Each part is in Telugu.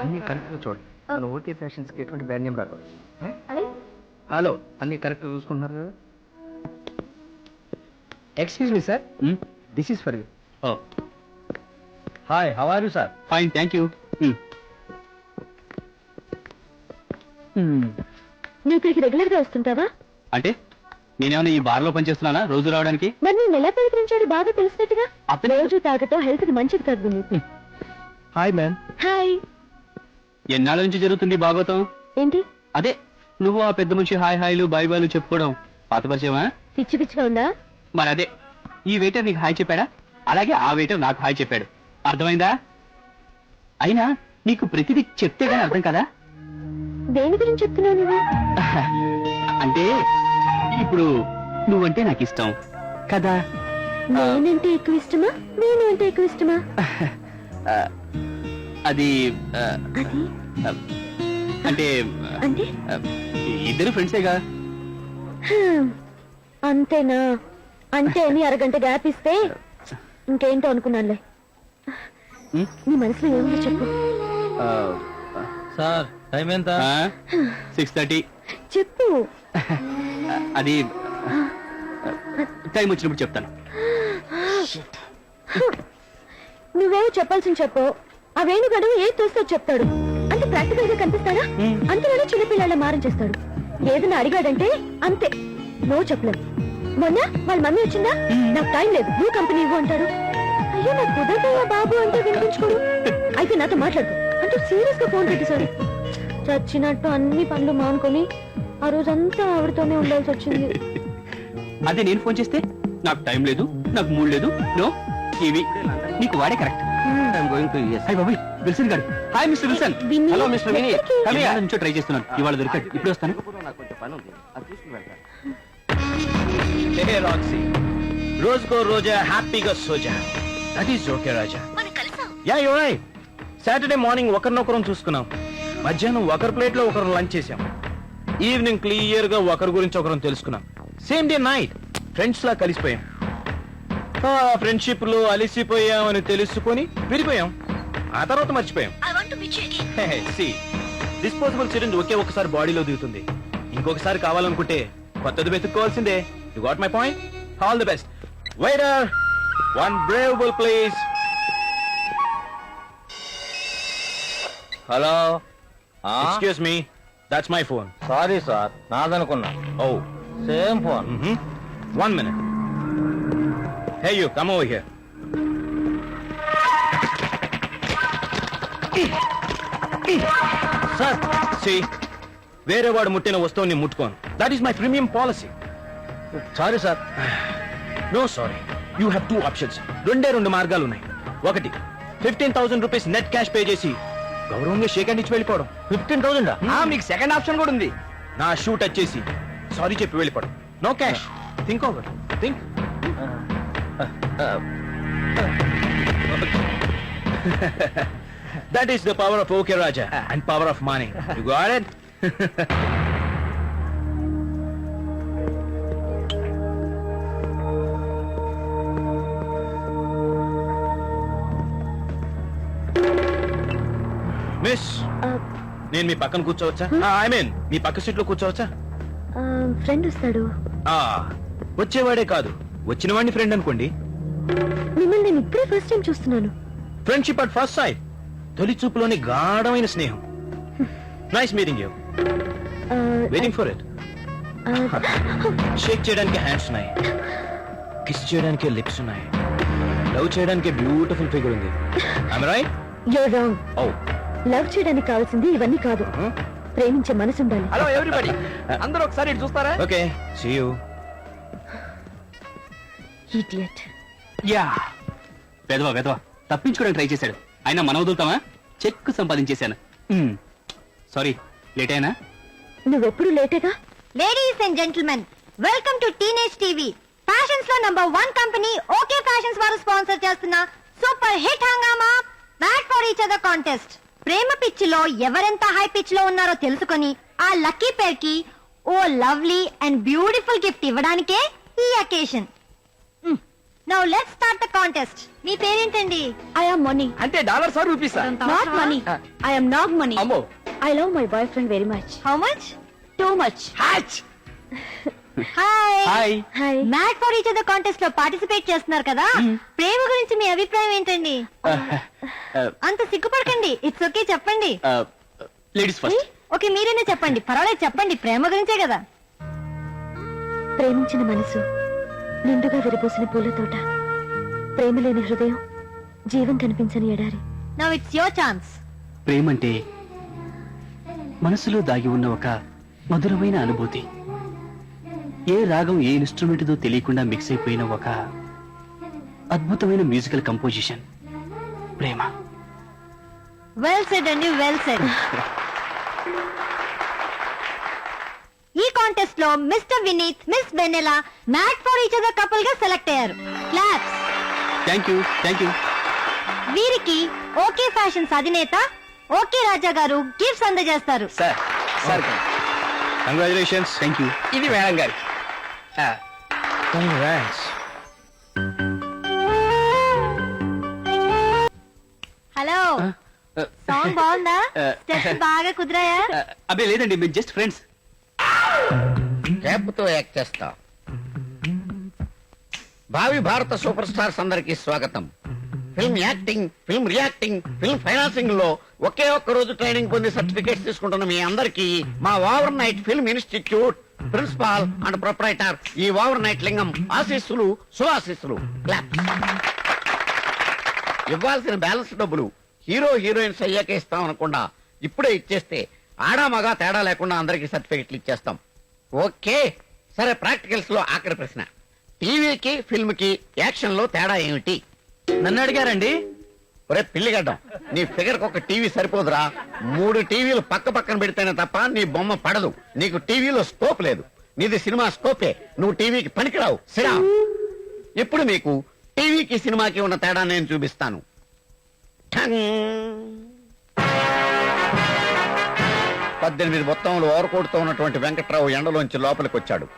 అన్ని కరెక్ట్గా చూడండి. మన ఓటీ ఫ్యాషన్స్కి ఎటువంటి బ్యాన్యం రాదు హలో అన్ని కరెక్ట్గా చూసుకుంటున్నారు కదా? Excuse me sir this is for you oh hi how are you sir fine thank you నువ్వు ఇక్కడికి రెగ్యులర్గా వస్తుంటావా? అంటే నేనేమైనా ఈ బార్లో పనిచేస్తున్నానా రోజు రావడానికి? మరి నేను ఎలా ప్రయత్నించాడు బాగా తెలిసినట్టుగా? రోజు తాగటం హెల్త్కి మంచిది కాదు నీకు హాయ్ మ్యాన్ హాయ్ ఎన్నాళ్ళ నుంచి జరుగుతుంది భాగవతం? ఏంటి? అదే నువ్వు ఆ పెద్ద మనిషి హాయ్ హాయ్లు బాయ్ బాయ్లు చెప్పుకోవడం పాత పరిచయమా? పిచ్చి పిచ్చిగా ఉందా? మరి అదే ఈ వెయిటర్ నీకు హాయ్ చెప్పాడా? అలాగే ఆ వెయిటర్ నాకు హాయ్ చెప్పాడు. అర్థమైందా? అయినా నీకు ప్రతిదీ చెప్తే గానీ అర్థం కదా? దేని గురించి చెప్తున్నావు నువ్వు? అంటే ఇప్పుడు నువ్వంటే నాకు ఇష్టం. కదా? నేనంటే ఎక్కువ ఇష్టమా? నేను అంటే ఎక్కువ ఇష్టమా? అది అంటే అంటే? ఆ, ఇద్దరు ఫ్రెండ్సేగా. అంతేనా? అంటే అని అరగంట గ్యాప్ ఇస్తే ఇంకేంటో అనుకున్నానులే? నీ మనసులో ఏముందో చెప్పు. సార్ టైం ఎంత? Six thirty. చెప్పు. అది టైం వచ్చినప్పుడు చెప్తాను. నువ్వేమో చెప్పాల్సింది చెప్పు. ఆ వేణుగాడు ఏ తోస్తో చెప్తాడు? అంటే ప్రాక్టికల్గా కనిపిస్తాడా? అంతలోనే చిన్నపిల్లల మారం చేస్తాడు. ఏదైనా అడిగాడంటే అంతే. నో చెప్పలేదు. మొన్న వాళ్ళ మమ్మీ వచ్చిందా? నాకు టైం లేదు. నువ్వు కంపెనీ ఇవ్వు అంటాడు. అయ్యో నాకు కుదరదయ్యా బాబు అంటే వినిపించుకోడు. అయితే నాతో మాట్లాడు. అంటూ సీరియస్గా ఫోన్ పెట్టేశాడు చచ్చినట్టు అన్ని పనులు మానుకొని ఆ రోజంతా ఆవిడతోనే ఉండాల్సి వచ్చింది. అదే నేను ఫోన్ చేస్తే? నాకు టైం లేదు. నాకు మూడ్ లేదు. నో? ఇవి నీకు వాడే కరెక్ట్ గోయింగ్ టు హాయ్ బాబాయ్ విల్సన్ గారు. Hi mister Wilson hello mister వినీ? కమి నుంచో ట్రై చేస్తున్నాను. ఇవాళ దొరికాడు. ఇప్పుడు వస్తాను. హే రాక్సీ రోజుకో రోజా హ్యాపీగా సోజా. That is okay Raja yeah you right Saturday morning ఒకరినొకరం చూసుకున్నాం. మధ్యాహ్నం ఒకరి ప్లేట్లో ఒకరు లంచ్ చేసాం ఈవినింగ్ క్లియర్గా ఒకరి గురించి ఒకరం తెలుసుకున్నాం. సేమ్ డే నైట్ ఫ్రెండ్స్ లా కలిసిపోయాం. ఫ్రెండ్షిప్లో అలిసిపోయామని తెలుసుకొని విడిపోయాం. ఆ తర్వాత మర్చిపోయాం. డిస్పోజబుల్ సిరింజ్ ఒకే ఒకసారి బాడీలో దిగుతుంది. ఇంకొకసారి కావాలనుకుంటే కొత్తది వెతుక్కోవాల్సిందే. You got my point all the best wider one brave bull please hello excuse me that's my phone sorry sir నాదనుకున్నా. Oh same phone one minute hey you come over here sir see వేరే వాడు ముట్టిన వస్తువుని ముట్టుకోను. That is my premium policy sorry sir no sorry you have two options రెండే రెండు మార్గాలు ఉన్నాయి. ఒకటి fifteen thousand rupees net cash pay చేసి గౌరవంగా షేక్ హ్యాండ్ ఇచ్చి వెళ్ళిపోవడం. ఫిఫ్టీన్ థౌసండ్ మీకు సెకండ్ ఆప్షన్ కూడా ఉంది. నా షూ టచ్ చేసి సారీ చెప్పి వెళ్ళిపోవడం. No cash think over think that is the power of okay Raja and power of money you got it miss నేను మీ పక్కన కూర్చోవచ్చా? ఐ మీన్ మీ పక్క సీట్లో కూర్చోవచ్చా? ఫ్రెండ్ వస్తాడు. ఆ వచ్చేవాడే కాదు. వచ్చిన వాడిని ఫ్రెండ్ అనుకోండి. మిమ్మల్ని నేను ఇప్పుడే ఫస్ట్ టైం చూస్తున్నాను. ఫ్రెండ్షిప్ అట్ ఫస్ట్ సైడ్ తొలి చూపులోని గాఢమైన స్నేహం. Nice meeting you waiting for it shake చేయడానికి హ్యాండ్స్ ఉన్నాయి. కిస్ చేయడానికి లిప్స్ ఉన్నాయి. లవ్ చేయడానికి బ్యూటిఫుల్ ఫిగర్ ఉంది. I'm right you're wrong. Oh love చేయడానికి కావాల్సింది ఇవన్నీ కాదు. ప్రేమించే మనసు ఉండాలి. హలో ఎవ్రీబడి అందరూ ఒకసారి ఇటు చూస్తారా? Okay see you idiot yeah. పెదవా పెదవా తప్పించుకోవడానికి ట్రై చేశాడు. అయినా మన వదులుతామా? చెక్ సంపాదించేశాను. సారీ లేట్ అయినా నువ్వెప్పుడు లేటేగా ladies and gentlemen welcome to teenage TV ఫ్యాషన్స్లో number one company okay fashions వారు స్పాన్సర్ చేస్తున్న సూపర్ హిట్ హంగామా bat for each other contest ప్రేమ పిచ్లో ఎవరెంత హై పిచ్లో ఉన్నారో తెలుసుకొని ఆ లక్కీ పేర్కి oh lovely and beautiful gift ఇవ్వడానికే ఈ occasion now let's start the contest మీ పేరేంటండి? ఐ ఆమ్ మనీ అంటే dollar sir రూపీసా not money I am Nag money అమ్మో. I love my boyfriend very much how much too much hatch hi hi hi mat for each other కాంటెస్ట్లో participate చేస్తున్నారు కదా? ప్రేమ గురించి మీ అభిప్రాయం ఏంటండి? అంత సిగ్గుపడకండి. ఇట్స్ ఓకే చెప్పండి. లేడీస్ ఫస్ట్ ఓకే మీరేనే చెప్పండి. పర్వాలేదు చెప్పండి. ప్రేమ గురించే కదా. ప్రేమించిన మనసు. నిండుగా విరబోసిన పూల తోట. ప్రేమ లేని హృదయం జీవం కనిపించని ఎడారి. నౌ ఇట్స్ యువర్ ఛాన్స్ ప్రేమంటే మనసులో దాగి ఉన్న ఒక మధురమైన అనుభూతి. ఏ రాగం ఏ ఇన్స్ట్రుమెంట్తో తెలియకుండా మిక్స్ అయిపోయిన ఒక అద్భుతమైన మ్యూజికల్ కంపోజిషన్ ప్రేమ. వెల్ సెడ్ అండి వెల్ సెడ్ కాంటెస్ట్లో మిస్టర్ వినీత్ మిస్ బెనెలా మ్యాట్ ఫర్ ఈచ్ అదర్ కపుల్గా సెలెక్ట్ అయ్యారు. Claps thank you thank you వీరికి ఓకే ఫ్యాషన్స్ అధినేత ఓకే రాజా గారు గిఫ్ట్స్ అందజేస్తారు. Sir sir congratulations thank you ఇది మేడం గారి. ఆ, హలో సాంగ్ బాగుందా? స్టెప్స్ బాగా కుదిరాయా? అబ్బే లేదండి మీరు జస్ట్ ఫ్రెండ్స్ క్యాప్తో యాక్ట్ చేస్తా. భావి భారత సూపర్ స్టార్స్ అందరికి స్వాగతం. Film acting film reacting film ఫైనాన్సింగ్లో ఒకే ఒక్క రోజు ట్రైనింగ్ పొంది సర్టిఫికేట్స్ తీసుకుంటున్న మీ అందరికి మా overnight film institute principal and proprietor ఈ ఓవర్ నైట్ లింగం ఆశీస్సులు సువాశీస్సులు. క్లాప్ ఇవ్వాల్సిన బ్యాలెన్స్ డబ్బులు హీరో హీరోయిన్స్ అయ్యాక ఇస్తాం అనకుండా ఇప్పుడే ఇచ్చేస్తే ఆడా మగా తేడా లేకుండా అందరికి సర్టిఫికెట్లు ఇచ్చేస్తాం. ఓకే. సరే ప్రాక్టికల్స్లో ఆఖరి ప్రశ్న. టీవీకి ఫిల్మ్కి యాక్షన్లో తేడా ఏమిటి? నన్ను అడిగారండి. ఒరే పిల్లిగడ్డం నీ ఫిగర్ ఒక టీవీ సరిపోదురా. మూడు టీవీలు పక్క పక్కన పెడితేనే తప్ప నీ బొమ్మ పడదు. నీకు టీవీలో స్కోప్ లేదు. నీది సినిమా స్కోపే. నువ్వు టీవీకి పనికిరావు. సిరా. ఇప్పుడు మీకు టీవీకి సినిమాకి ఉన్న తేడా నేను చూపిస్తాను. పద్దెనిమిది మొత్తంలో ఓరకోడుతో ఉన్నటువంటి వెంకట్రావు ఎండలోంచి లోపలికి వచ్చాడు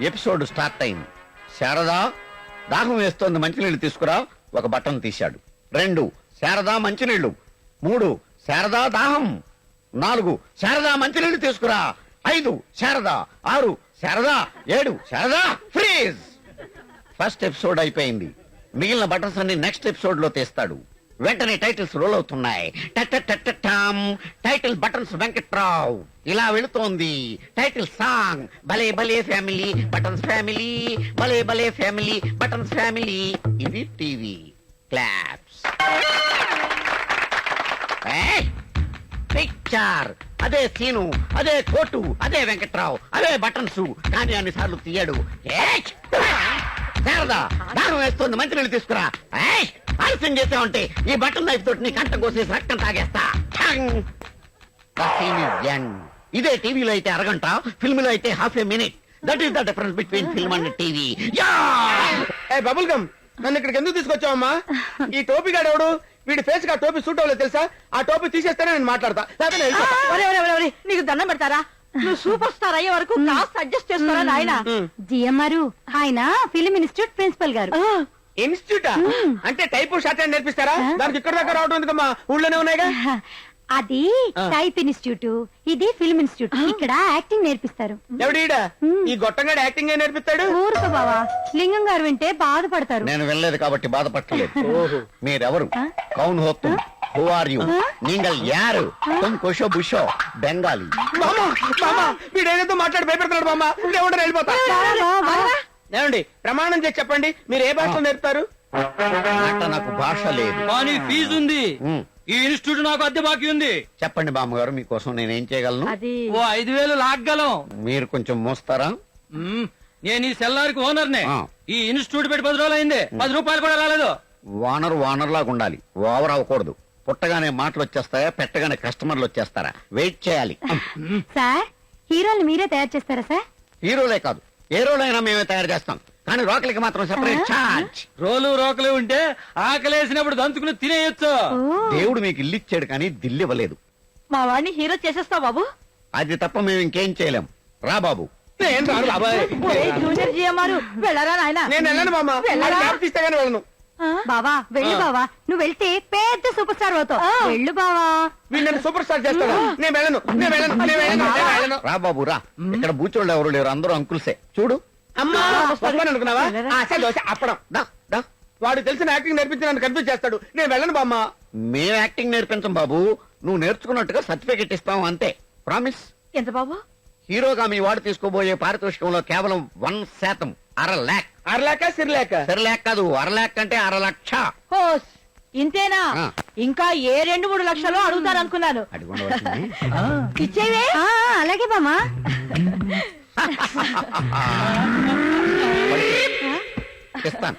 ఎపిసోడ్ స్టార్ట్ అయింది. శారదా దాహం వేస్తోంది మంచినీళ్ళు తీసుకురా ఒక బటన్ తీశాడు. రెండు శారదా మంచినీళ్ళు. మూడు శారదా దాహం. నాలుగు శారదా మంచినీళ్ళు తీసుకురా. ఐదు శారదా. ఆరు శారదా. ఏడు శారదా. ఫ్రీజ్ ఫస్ట్ ఎపిసోడ్ అయిపోయింది. మిగిలిన బటన్స్ అన్ని నెక్స్ట్ ఎపిసోడ్లో తీస్తాడు. వెంటనే టైటిల్స్ రోల్ అవుతున్నాయి. Title buttons Venkatrao. ఇలా వెళుతోంది. Title song. భలే భలే ఫ్యామిలీ బటన్స్ ఫ్యామిలీ. భలే భలే ఫ్యామిలీ బటన్స్ ఫ్యామిలీ. ఇది టీవీ క్లాప్స్. పిక్చర్. అదే సీను అదే కోటు అదే వెంకట్రావు అదే బటన్స్. కానీ అన్ని సార్లు తీయడు. ఏయ్! శారదా వేస్తుంది. తీసుకురా. ఆలస్యం చేసావంటే ఈ బటన్ నైఫ్ తోటి నీ కంట కోసేసి రక్తం తాగేస్తా. ఇదే టీవీలో అయితే అరగంట ఫిల్మ్లో అయితే half a minute that is the difference between film and TV a bubble gum నన్ను ఇక్కడికి ఎందుకు తీసుకొచ్చావమ్మా? ఈ టోపీ గాడు ఎవడు? వీడి ఫేస్కి ఆ టోపీ సూట్ అవ్వలేదు తెలుసా? ఆ టోపీ తీసేస్తేనే నేను మాట్లాడతా. లేకపోతే నేను వెళ్ళిపోతా. ఒరే ఒరే ఒరే, ఒరే నీకు దండం పెడతారా? నువ్వు సూపర్ స్టార్ అయ్యే వరకు కాస్త అడ్జస్ట్ చేసుకోరా నాయన? జిఎంఆర్ ఆయన ఫిలిం ఇన్స్టిట్యూట్ ప్రిన్సిపల్ గారు. ఇన్స్టిట్యూట్? అంటే టైపు శాతం నేర్పిస్తారా? దానికి ఇక్కడ దాకా రావడం ఎందుకమ్మా? ఊళ్ళోనే ఉన్నాయిగా? అది టైప్ ఇన్స్టిట్యూట్ ఇది ఫిల్మ్ ఇన్స్టిట్యూట్. ఇక్కడ యాక్టింగ్ నేర్పిస్తారు. ఎవడీడా ఈ గొట్టంగాడు యాక్టింగ్ నేర్పిస్తాడు? ఊరుకో బావా. లింగం గారు వింటే బాధపడతారు. నేను వెళ్ళలేదు కాబట్టి బాధపడలేదు మీరెవరు? కౌన్ హోతు హూ ఆర్ యు నింగల్ యారు. తుమ్ కుషో బుషో. బెంగాలీ. మామా మామా వీడేదో మాట్లాడి భయపెడతాడు మామా. ఎవడో వెళ్ళిపోతా. ఏమండి ప్రమాణం చేసి చెప్పండి మీరు ఏ భాషలో నేర్పుతారు? నాకు భాష లేదు. కానీ ఫీజు ఉంది. ఉమ్, ఈ ఇన్స్టిట్యూట్ నాకు అద్దె బాకీ ఉంది. చెప్పండి బామ్మగారు మీకోసం నేనేం చేయగలను? అది ఓ ఐదు వేలు లాగ్గలం. మీరు కొంచెం మోస్తారా? మ్మ్. నేను ఈ సెల్లార్కి ఓనర్నే. ఆ. ఈ ఇన్స్టిట్యూట్ పెట్టి పది రోజులు అయింది పది రూపాయలు కూడా రాలేదు. వానర్ వానర్ లాగా ఉండాలి. ఓవర్ అవ్వకూడదు. పుట్టగానే మాటలు వచ్చేస్తాయా? పెట్టగానే కస్టమర్లు వచ్చేస్తారా? వెయిట్ చేయాలి. సార్ హీరోలు మీరే తయారు చేస్తారా సార్? హీరోలే కాదు. ఏ రోలైనా మేమే తయారు చేస్తాం. కానీ రోకలికి మాత్రం సెపరేట్ ఛార్జ్ రోలు రోకలు ఉంటే ఆకలేసినప్పుడు దంచుకుని తినేయొచ్చు. దేవుడు మీకు ఇల్లు ఇచ్చాడు కానీ దిల్లు ఇవ్వలేదు. మా వాడిని హీరో చేసేస్తావు బాబు? అది తప్ప మేము ఇంకేం చేయలేం. రా బాబు. నేను రాను బాబాయ్. ఒరేయ్, జూనియర్ జిఎంఆర్ వెళ్ళరా నాయన? నేను వెళ్ళను బామ్మ వెళ్ళరా? క్యాబ్ తీస్తే గానీ వెళ్ళను. బావా వెళ్ళు. బావా. నువ్వు వెళ్తే పెద్ద సూపర్ స్టార్ అవుతావు వెళ్ళు బావా. వీళ్ళు నన్ను సూపర్ స్టార్ చేస్తాడు నేను వెళ్ళను నేను వెళ్ళను నేను వెళ్ళను నేను వెళ్ళను. రా బాబు రా. ఇక్కడ బూచోళ్ళు ఎవరు లేరు? అందరూ అంకుల్సే. చూడు. అమ్మా! వస్తాను అనుకున్నావా? దోశ అప్పడం. దా దా. వాడు తెలిసిన యాక్టింగ్ నేర్పించి నన్ను కన్ఫ్యూజ్ చేస్తాడు. నేను వెళ్ళను బామ్మ. మేము యాక్టింగ్ నేర్పించం బాబు. నువ్వు నేర్చుకున్నట్టుగా సర్టిఫికెట్ ఇస్తాం అంతే. ప్రామిస్. ఎంత బాబు? హీరోగా మీ వాడు తీసుకోబోయే పారితోషికంలో కేవలం వన్ శాతం అర ల్యాక్. అరలేక సిరిలేక సరి ల్యాక్ కాదు అర ల్యాక్ అంటే అర లక్ష. హోస్ ఇంతేనా? ఆ. ఇంకా ఏ రెండు మూడు లక్షలు అడుగుతారు అనుకున్నాను. ఇచ్చేవే? ఆ, అలాగే బామా ఇస్తాను.